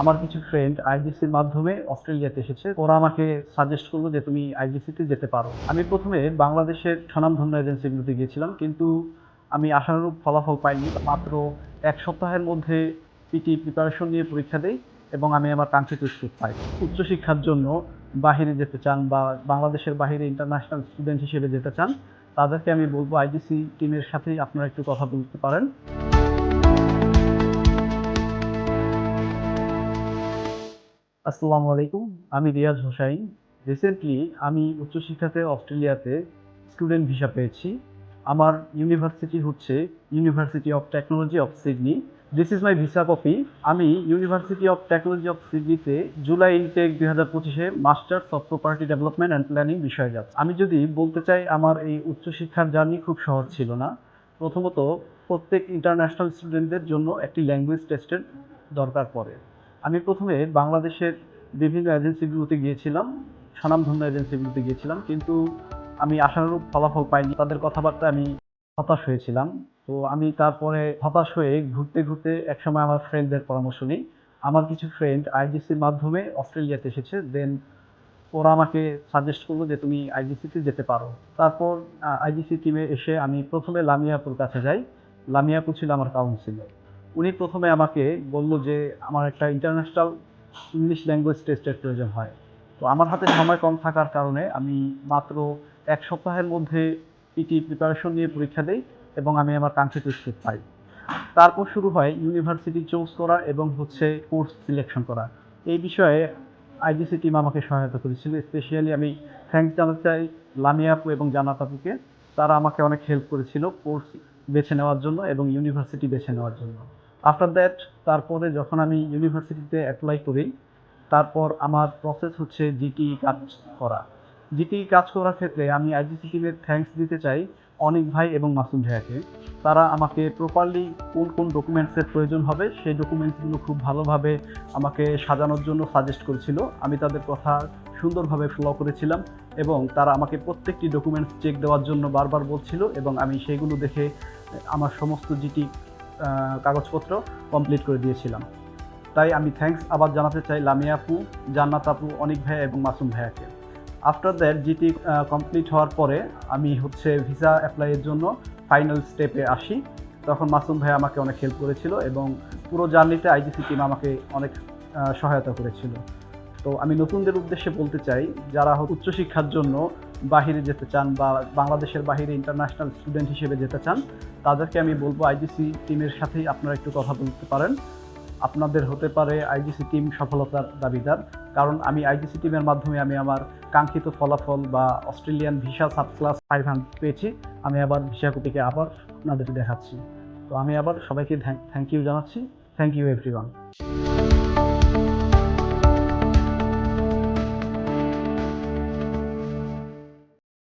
আমার কিছু ফ্রেন্ড আইজিসির মাধ্যমে অস্ট্রেলিয়াতে এসেছে। ওরা আমাকে সাজেস্ট করল যে তুমি আইজিসিতে যেতে পারো। আমি প্রথমে বাংলাদেশের স্বনামধন্য এজেন্সিগুলোতে গিয়েছিলাম, কিন্তু আমি আশানুরূপ ফলাফল পাইনি। মাত্র এক সপ্তাহের মধ্যে পিটি প্রিপারেশন নিয়ে পরীক্ষা দেই এবং আমি আমার কাঙ্ক্ষিত স্কুল পাই। উচ্চশিক্ষার জন্য বাহিরে যেতে চান বা বাংলাদেশের বাইরে ইন্টারন্যাশনাল স্টুডেন্ট হিসেবে যেতে চান, তাদেরকে আমি বলব আইডিসি টিমের সাথেই আপনারা একটু কথা বলতে পারেন। আসসালামু আলাইকুম, আমি রিয়াজ হোসাইন। রিসেন্টলি আমি উচ্চশিক্ষাতে অস্ট্রেলিয়াতে স্টুডেন্ট ভিসা পেয়েছি। আমার ইউনিভার্সিটি হচ্ছে university of technology of Sydney this is my visa copy আমি ইউনিভার্সিটি অফ টেকনোলজি অফ সিডনিতে জুলাই ইনটেক দুই হাজার পঁচিশে masters of property development and planning বিষয়ে যাচ্ছে। আমি যদি বলতে চাই, আমার এই উচ্চশিক্ষার জার্নি খুব সহজ ছিল না। প্রথমত, প্রত্যেক ইন্টারন্যাশনাল স্টুডেন্টদের জন্য একটি ল্যাঙ্গুয়েজ টেস্টের দরকার পড়ে। আমি প্রথমে বাংলাদেশের বিভিন্ন এজেন্সিগুলোতে গিয়েছিলাম, স্বনামধন্য এজেন্সিগুলোতে গিয়েছিলাম, কিন্তু আমি আশানুরূপ ফলাফল পাইনি। তাদের কথাবার্তা আমি হতাশ হয়েছিলাম। তো আমি তারপরে হতাশ হয়ে ঘুরতে ঘুরতে একসময় আমার ফ্রেন্ডদের পরামর্শ নিই। আমার কিছু ফ্রেন্ড আইজিসির মাধ্যমে অস্ট্রেলিয়াতে এসেছে। দেন ওরা আমাকে সাজেস্ট করল যে, তুমি আইজিসিতে যেতে পারো। তারপর আইজিসি টিমে এসে আমি প্রথমে লামিয়াপুর কাছে যাই। লামিয়াপুর ছিল আমার কাউন্সিলর উনি প্রথমে আমাকে বলল যে আমার একটা ইন্টারন্যাশনাল ইংলিশ ল্যাঙ্গুয়েজ টেস্টের প্রয়োজন হয়। তো আমার হাতে সময় কম থাকার কারণে আমি মাত্র এক সপ্তাহের মধ্যে পিটি প্রিপারেশন নিয়ে পরীক্ষা দিই এবং আমি আমার কাঙ্ক্ষিত স্কুল পাই। তারপর শুরু হয় ইউনিভার্সিটি চুজ করা এবং হচ্ছে কোর্স সিলেকশন করা। এই বিষয়ে আইডিসি টিম আমাকে সহায়তা করেছিল। স্পেশালি আমি থ্যাঙ্কস জানাতে চাই লামিয়া আপু এবং জানাতাপুকে তারা আমাকে অনেক হেল্প করেছিল কোর্স বেছে নেওয়ার জন্য এবং ইউনিভার্সিটি বেছে নেওয়ার জন্য। আফটার দ্যাট তারপরে যখন আমি ইউনিভার্সিটিতে অ্যাপ্লাই করি, তারপর আমার প্রসেস হচ্ছে জিটি কাজ করা। জিটি কাজ করার ক্ষেত্রে আমি আইজিসি টিমের থ্যাঙ্কস দিতে চাই অনেক ভাই এবং মাসুম ভাইয়াকে। তারা আমাকে প্রপারলি কোন কোন ডকুমেন্টসের প্রয়োজন হবে, সেই ডকুমেন্টসগুলো খুব ভালোভাবে আমাকে সাজানোর জন্য সাজেস্ট করেছিল। আমি তাদের কথা সুন্দরভাবে ফলো করেছিলাম এবং তারা আমাকে প্রত্যেকটি ডকুমেন্টস চেক দেওয়ার জন্য বারবার বলছিল এবং আমি সেইগুলো দেখে আমার সমস্ত জিটি কাগজপত্র কমপ্লিট করে দিয়েছিলাম। তাই আমি থ্যাঙ্কস আবার জানাতে চাই লামিয়া আপু, জান্নাত আপু, অনিক ভাইয়া এবং মাসুম ভাইয়াকে। আফটার দ্যাট জিটি কমপ্লিট হওয়ার পরে আমি হচ্ছে ভিসা অ্যাপ্লাইয়ের জন্য ফাইনাল স্টেপে আসি। তখন মাসুম ভাই আমাকে অনেক হেল্প করেছিল এবং পুরো জার্নিতে আইজিসি টিম আমাকে অনেক সহায়তা করেছিল। তো আমি নতুনদের উদ্দেশ্যে বলতে চাই, যারা উচ্চশিক্ষার জন্য বাহিরে যেতে চান বা বাংলাদেশের বাহিরে ইন্টারন্যাশনাল স্টুডেন্ট হিসেবে যেতে চান, তাদেরকে আমি বলব আইজিসি টিমের সাথেই আপনারা একটু কথা বলতে পারেন। আপনাদের হতে পারে আইজিসি টিম সফলতার দাবিদার, কারণ আমি আইজিসি টিমের মাধ্যমে আমি আমার কাঙ্ক্ষিত ফলাফল বা Australian visa subclass five পেয়েছি, আমি আবার ভিসা কপিকে আবার আপনাদেরকে দেখাচ্ছি। তো আমি আবার সবাইকে থ্যাংক ইউ জানাচ্ছি। Thank you everyone